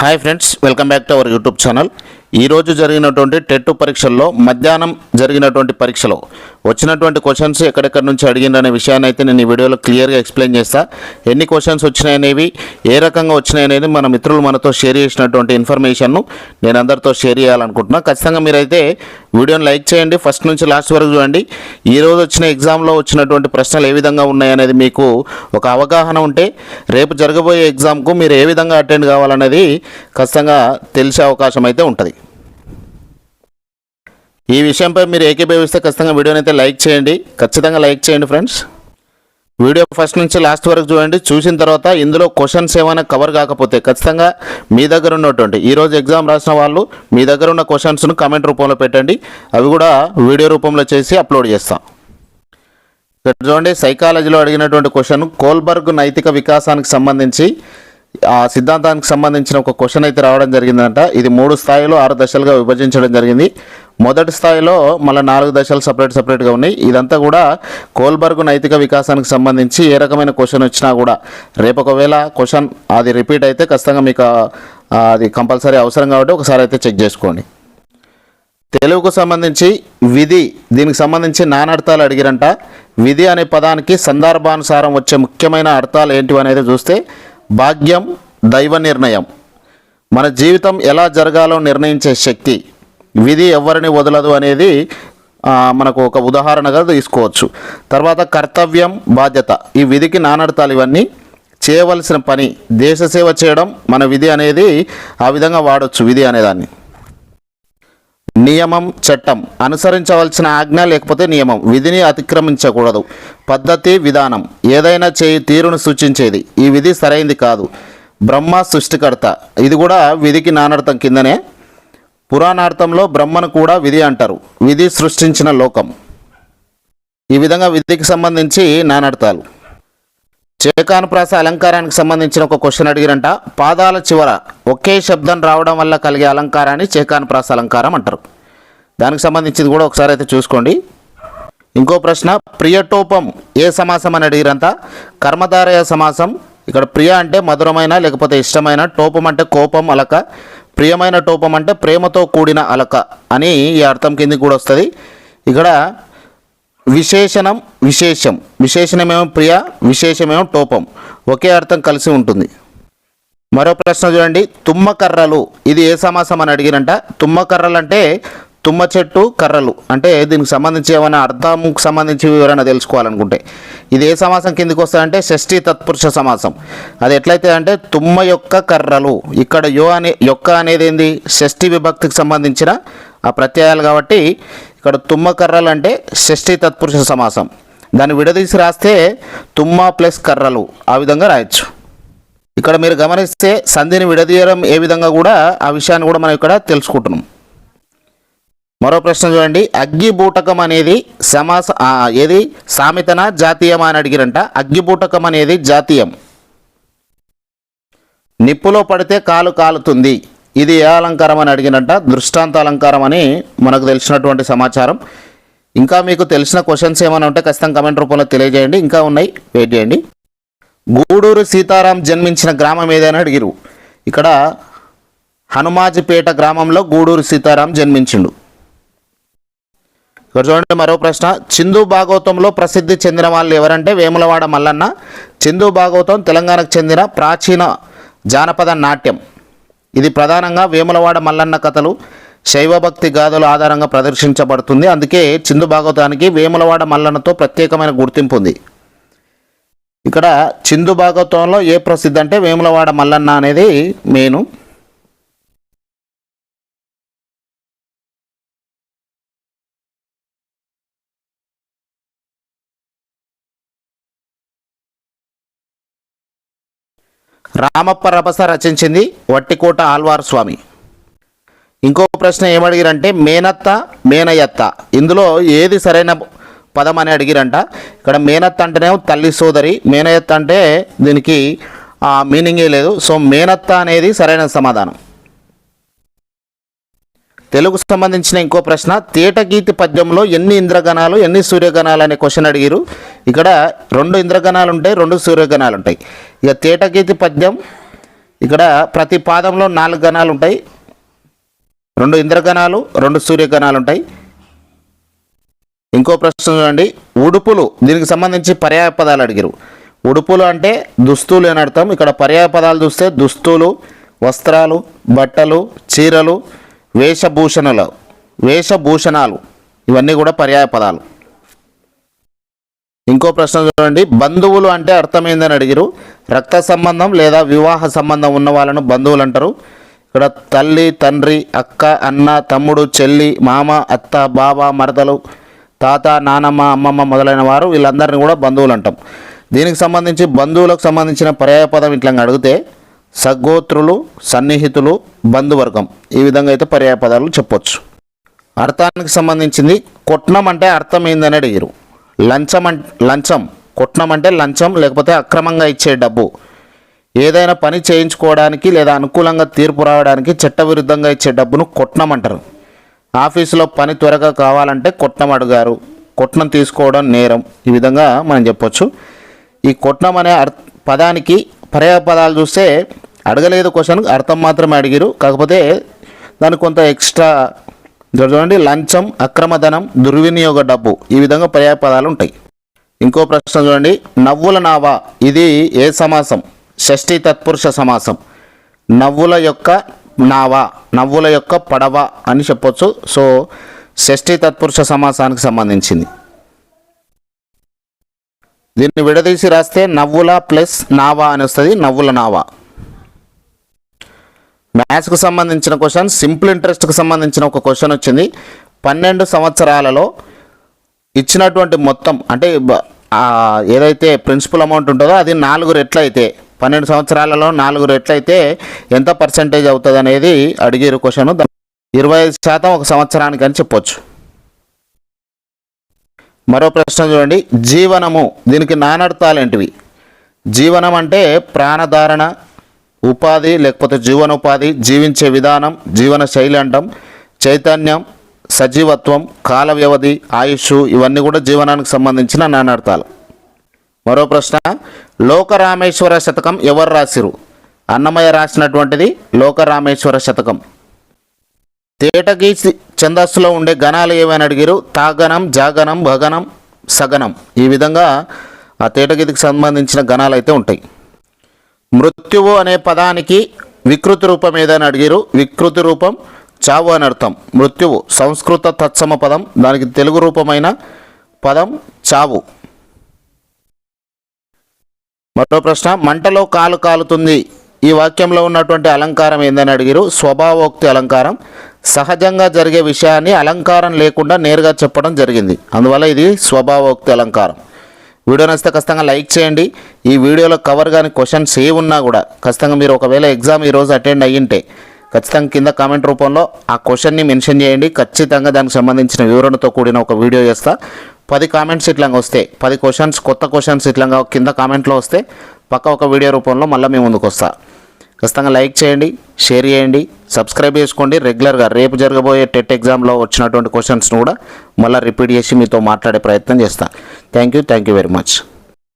Hi friends, welcome back to our YouTube channel. ఈరోజు జరిగినటువంటి TET పరీక్షల్లో మధ్యాహ్నం జరిగినటువంటి పరీక్షలో వచ్చినటువంటి క్వశ్చన్స్ ఎక్కడెక్కడ నుంచి అడిగిందనే విషయాన్ని అయితే నేను ఈ వీడియోలో క్లియర్గా ఎక్స్ప్లెయిన్ చేస్తా ఎన్ని క్వశ్చన్స్ వచ్చినాయనేవి ఏ రకంగా వచ్చినాయనేది మన మిత్రులు మనతో షేర్ చేసినటువంటి ఇన్ఫర్మేషన్ను నేను అందరితో షేర్ చేయాలనుకుంటున్నా ఖచ్చితంగా మీరైతే వీడియోని లైక్ చేయండి ఫస్ట్ నుంచి లాస్ట్ వరకు చూడండి ఈరోజు వచ్చిన ఎగ్జామ్లో వచ్చినటువంటి ప్రశ్నలు ఏ విధంగా ఉన్నాయనేది మీకు ఒక అవగాహన ఉంటే రేపు జరగబోయే ఎగ్జామ్కు మీరు ఏ విధంగా అటెండ్ కావాలనేది ఖచ్చితంగా తెలిసే అవకాశం అయితే ఉంటుంది ఈ విషయంపై మీరు ఏకీభవిస్తే ఖచ్చితంగా వీడియోని అయితే లైక్ చేయండి ఖచ్చితంగా లైక్ చేయండి ఫ్రెండ్స్ వీడియో ఫస్ట్ నుంచి లాస్ట్ వరకు చూడండి చూసిన తర్వాత ఇందులో క్వశ్చన్స్ ఏమైనా కవర్ కాకపోతే ఖచ్చితంగా మీ దగ్గర ఉన్నటువంటి ఈరోజు ఎగ్జామ్ రాసిన వాళ్ళు మీ దగ్గర ఉన్న క్వశ్చన్స్ను కమెంట్ రూపంలో పెట్టండి అవి కూడా వీడియో రూపంలో చేసి అప్లోడ్ చేస్తాం ఇక్కడ చూడండి సైకాలజీలో అడిగినటువంటి క్వశ్చన్ కోల్బర్గ్ నైతిక వికాసానికి సంబంధించి ఆ సిద్ధాంతానికి సంబంధించిన ఒక క్వశ్చన్ అయితే రావడం జరిగిందంట ఇది మూడు స్థాయిలో ఆరు దశలుగా విభజించడం జరిగింది మొదటి స్థాయిలో మళ్ళీ నాలుగు దశలు సపరేట్ సపరేట్గా ఉన్నాయి ఇదంతా కూడా కోల్బర్గ్ నైతిక వికాసానికి సంబంధించి ఏ రకమైన క్వశ్చన్ వచ్చినా కూడా రేపు ఒకవేళ క్వశ్చన్ అది రిపీట్ అయితే ఖచ్చితంగా మీకు అది కంపల్సరీ అవసరం కాబట్టి ఒకసారి అయితే చెక్ చేసుకోండి తెలుగుకు సంబంధించి విధి దీనికి సంబంధించి నానర్థాలు అడిగిరంట విధి అనే పదానికి సందర్భానుసారం వచ్చే ముఖ్యమైన అర్థాలు ఏంటివి అనేది చూస్తే భాగ్యం దైవ నిర్ణయం మన జీవితం ఎలా జరగాలో నిర్ణయించే శక్తి విధి ఎవరిని వదలదు అనేది మనకు ఒక ఉదాహరణగా తీసుకోవచ్చు తర్వాత కర్తవ్యం బాధ్యత ఈ విధికి నానడతాలు ఇవన్నీ చేయవలసిన పని దేశ సేవ చేయడం మన విధి అనేది ఆ విధంగా వాడచ్చు విధి అనేదాన్ని నియమం చట్టం అనుసరించవలసిన ఆజ్ఞ లేకపోతే నియమం విధిని అతిక్రమించకూడదు పద్ధతి విధానం ఏదైనా చేయి తీరును సూచించేది ఈ విధి సరైంది కాదు బ్రహ్మ సృష్టికర్త ఇది కూడా విధికి నానర్థం కిందనే పురాణార్థంలో బ్రహ్మను కూడా విధి అంటారు విధి సృష్టించిన లోకం ఈ విధంగా విధికి సంబంధించి నానర్థాలు చేకానుప్రాస అలంకారానికి సంబంధించిన ఒక క్వశ్చన్ అడిగినంట పాదాల చివర ఒకే శబ్దం రావడం వల్ల కలిగే అలంకారాన్ని చేకానుప్రాస అలంకారం అంటారు దానికి సంబంధించింది కూడా ఒకసారి అయితే చూసుకోండి ఇంకో ప్రశ్న ప్రియటోపం ఏ సమాసం అని అడిగిరంత కర్మధారయ సమాసం ఇక్కడ ప్రియ అంటే మధురమైన లేకపోతే ఇష్టమైన టోపం అంటే కోపం అలక ప్రియమైన టోపం అంటే ప్రేమతో కూడిన అలక అని ఈ అర్థం కింది కూడా వస్తుంది ఇక్కడ విశేషణం విశేషం విశేషణమేమో ప్రియ విశేషమేమో టోపం ఒకే అర్థం కలిసి ఉంటుంది మరో ప్రశ్న చూడండి తుమ్మకర్రలు ఇది ఏ సమాసం అని అడిగినంట తుమ్మకర్రలు అంటే తుమ్మ చెట్టు కర్రలు అంటే దీనికి సంబంధించి ఏమైనా అర్థంకు సంబంధించి ఎవరైనా తెలుసుకోవాలనుకుంటే ఇది ఏ సమాసం కిందకి వస్తుందంటే షష్ఠి తత్పురుష సమాసం అది ఎట్లయితే అంటే తుమ్మ యొక్క కర్రలు ఇక్కడ యో అనే యొక్క అనేది ఏంది షష్ఠి విభక్తికి సంబంధించిన ఆ ప్రత్యయాలు కాబట్టి ఇక్కడ తుమ్మ కర్రలు అంటే షష్ఠి తత్పురుష సమాసం దాన్ని విడదీసి రాస్తే తుమ్మ ప్లస్ కర్రలు ఆ విధంగా రాయొచ్చు ఇక్కడ మీరు గమనిస్తే సంధిని విడదీయడం ఏ విధంగా కూడా ఆ విషయాన్ని కూడా మనం ఇక్కడ తెలుసుకుంటున్నాం మరో ప్రశ్న చూడండి అగ్గిబూటకం అనేది సమాస ఏది సామెతన జాతీయం అని అడిగిరంట అగ్గిబూటకం అనేది జాతీయం నిప్పులో పడితే కాలు కాలుతుంది ఇది ఏ అలంకారం అని అడిగినంట దృష్టాంత అలంకారం అని మనకు తెలిసినటువంటి సమాచారం ఇంకా మీకు తెలిసిన క్వశ్చన్స్ ఏమైనా ఉంటే ఖచ్చితంగా కమెంట్ రూపంలో తెలియజేయండి ఇంకా ఉన్నాయి వెయిట్ చేయండి గూడూరు సీతారాం జన్మించిన గ్రామం ఏదైనా అడిగిరు ఇక్కడ హనుమాజిపేట గ్రామంలో గూడూరు సీతారాం జన్మించిండు ఇక్కడ చూడండి మరో ప్రశ్న చిందు భాగవతంలో ప్రసిద్ధి చెందిన వాళ్ళు ఎవరంటే వేములవాడ మల్లన్న చిందు భాగవతం తెలంగాణకు చెందిన ప్రాచీన జానపద నాట్యం ఇది ప్రధానంగా వేములవాడ మల్లన్న కథలు శైవభక్తి గాథల ఆధారంగా ప్రదర్శించబడుతుంది అందుకే చిందు భాగవతానికి వేములవాడ మల్లన్నతో ప్రత్యేకమైన గుర్తింపు ఉంది ఇక్కడ చిందు భాగవతంలో ఏ ప్రసిద్ధి అంటే వేములవాడ మల్లన్న అనేది మెయిన్ రామప్ప రభస రచించింది వట్టికోట ఆల్వార్ స్వామి ఇంకో ప్రశ్న ఏమడిగిరంటే మేనత్త మేనయత్త ఇందులో ఏది సరైన పదం అని అడిగిరంట ఇక్కడ మేనత్త అంటేనే తల్లి సోదరి మేనయత్త అంటే దీనికి మీనింగే లేదు సో మేనత్త అనేది సరైన సమాధానం తెలుగు సంబంధించిన ఇంకో ప్రశ్న తేటగీతి పద్యంలో ఎన్ని ఇంద్రగణాలు ఎన్ని సూర్యగణాలు అనే క్వశ్చన్ అడిగారు ఇక్కడ రెండు ఇంద్రగణాలు ఉంటాయి రెండు సూర్యగణాలు ఉంటాయి ఇక తేటగీతి పద్యం ఇక్కడ ప్రతి పాదంలో నాలుగు గణాలు ఉంటాయి రెండు ఇంద్రగణాలు రెండు సూర్యగణాలు ఉంటాయి ఇంకో ప్రశ్న చూడండి ఉడుపులు దీనికి సంబంధించి పర్యాయ పదాలు అడిగారు ఉడుపులు అంటే దుస్తులు అని అర్థం ఇక్కడ పర్యాయ పదాలు చూస్తే దుస్తులు వస్త్రాలు బట్టలు చీరలు వేషభూషణలు వేషభూషణాలు ఇవన్నీ కూడా పర్యాయ పదాలు ఇంకో ప్రశ్న చూడండి బంధువులు అంటే అర్థమైందని అడిగిరు రక్త సంబంధం లేదా వివాహ సంబంధం ఉన్న వాళ్ళను బంధువులు అంటారు ఇక్కడ తల్లి తండ్రి అక్క అన్న తమ్ముడు చెల్లి మామ అత్త బావ మరదలు తాత నానమ్మ అమ్మమ్మ మొదలైన వారు వీళ్ళందరినీ కూడా బంధువులు అంటాం దీనికి సంబంధించి బంధువులకు సంబంధించిన పర్యాయపదం ఇట్లా అడిగితే సగ్గోత్రులు సన్నిహితులు బంధువర్గం ఈ విధంగా అయితే పర్యాయ పదాలు చెప్పొచ్చు అర్థానికి సంబంధించింది కొట్నం అంటే అర్థం ఏందని అడిగారు లంచం అం లంచం కొట్నం అంటే లంచం లేకపోతే అక్రమంగా ఇచ్చే డబ్బు ఏదైనా పని చేయించుకోవడానికి లేదా అనుకూలంగా తీర్పు రావడానికి చట్టవిరుద్ధంగా ఇచ్చే డబ్బును కొట్నం అంటారు ఆఫీసులో పని త్వరగా కావాలంటే కొట్నం అడిగారు కొట్నం తీసుకోవడం నేరం ఈ విధంగా మనం చెప్పొచ్చు ఈ కొట్నం అనే పదానికి పర్యాపదాలు చూస్తే అడగలేదు క్వశ్చన్ అర్థం మాత్రమే అడిగిరు కాకపోతే దానికి కొంత ఎక్స్ట్రా చూడండి లంచం అక్రమధనం దుర్వినియోగ డబ్బు ఈ విధంగా పర్యాపదాలు ఉంటాయి ఇంకో ప్రశ్న చూడండి నవ్వుల నావా ఇది ఏ సమాసం షష్ఠి తత్పురుష సమాసం నవ్వుల యొక్క నావా నవ్వుల యొక్క పడవ అని చెప్పొచ్చు సో షష్ఠి తత్పురుష సమాసానికి సంబంధించింది దీన్ని విడదీసి రాస్తే నవ్వుల ప్లస్ నావా అని వస్తుంది నవ్వుల నావా మ్యాథ్స్కు సంబంధించిన క్వశ్చన్ సింపుల్ ఇంట్రెస్ట్కి సంబంధించిన ఒక క్వశ్చన్ వచ్చింది పన్నెండు సంవత్సరాలలో ఇచ్చినటువంటి మొత్తం అంటే ఏదైతే ప్రిన్సిపల్ అమౌంట్ ఉంటుందో అది నాలుగు రెట్లయితే పన్నెండు సంవత్సరాలలో నాలుగు రెట్లయితే ఎంత పర్సంటేజ్ అవుతుంది అనేది అడిగేరు క్వశ్చను ఇరవై శాతం ఒక సంవత్సరానికి అని చెప్పొచ్చు మరో ప్రశ్న చూడండి జీవనము దీనికి నానర్థాలేంటివి జీవనం అంటే ప్రాణధారణ ఉపాధి లేకపోతే జీవనోపాధి జీవించే విధానం జీవన శైలి అంటాం చైతన్యం సజీవత్వం కాల వ్యవధి ఆయుష్ ఇవన్నీ కూడా జీవనానికి సంబంధించిన నానార్థాలు మరో ప్రశ్న లోకరామేశ్వర శతకం ఎవరు రాసిరు అన్నమయ్య రాసినటువంటిది లోకరామేశ్వర శతకం తేటగీసి ఛందస్సులో ఉండే గణాలు ఏవైనా అడిగారు తాగనం జాగనం భగనం సగనం ఈ విధంగా ఆ తేటగీతికి సంబంధించిన గణాలు అయితే ఉంటాయి మృత్యువు అనే పదానికి వికృతి రూపం ఏదని అడిగారు వికృతి రూపం చావు అని అర్థం మృత్యువు సంస్కృత తత్సమ పదం దానికి తెలుగు రూపమైన పదం చావు మరో ప్రశ్న మంటలో కాలు కాలుతుంది ఈ వాక్యంలో ఉన్నటువంటి అలంకారం ఏందని అడిగారు స్వభావోక్తి అలంకారం సహజంగా జరిగే విషయాన్ని అలంకారం లేకుండా నేరుగా చెప్పడం జరిగింది అందువల్ల ఇది స్వభావోక్తి అలంకారం వీడియో నచ్చితే ఖచ్చితంగా లైక్ చేయండి ఈ వీడియోలో కవర్ కానీ క్వశ్చన్స్ ఏ ఉన్నా కూడా ఖచ్చితంగా మీరు ఒకవేళ ఎగ్జామ్ ఈరోజు అటెండ్ అయ్యింటే ఖచ్చితంగా కింద కామెంట్ రూపంలో ఆ క్వశ్చన్ని మెన్షన్ చేయండి ఖచ్చితంగా దానికి సంబంధించిన వివరణతో కూడిన ఒక వీడియో చేస్తా పది కామెంట్స్ ఇట్లా వస్తే పది క్వశ్చన్స్ కొత్త క్వశ్చన్స్ ఇట్లా కింద కామెంట్లో వస్తే పక్క ఒక వీడియో రూపంలో మళ్ళీ మేము ముందుకు వస్తాను ఖచ్చితంగా లైక్ చేయండి షేర్ చేయండి సబ్స్క్రైబ్ చేసుకోండి రెగ్యులర్గా రేపు జరగబోయే టెట్ ఎగ్జామ్లో వచ్చినటువంటి క్వశ్చన్స్ను కూడా మళ్ళీ రిపీట్ చేసి మీతో మాట్లాడే ప్రయత్నం చేస్తాను thank you thank you very much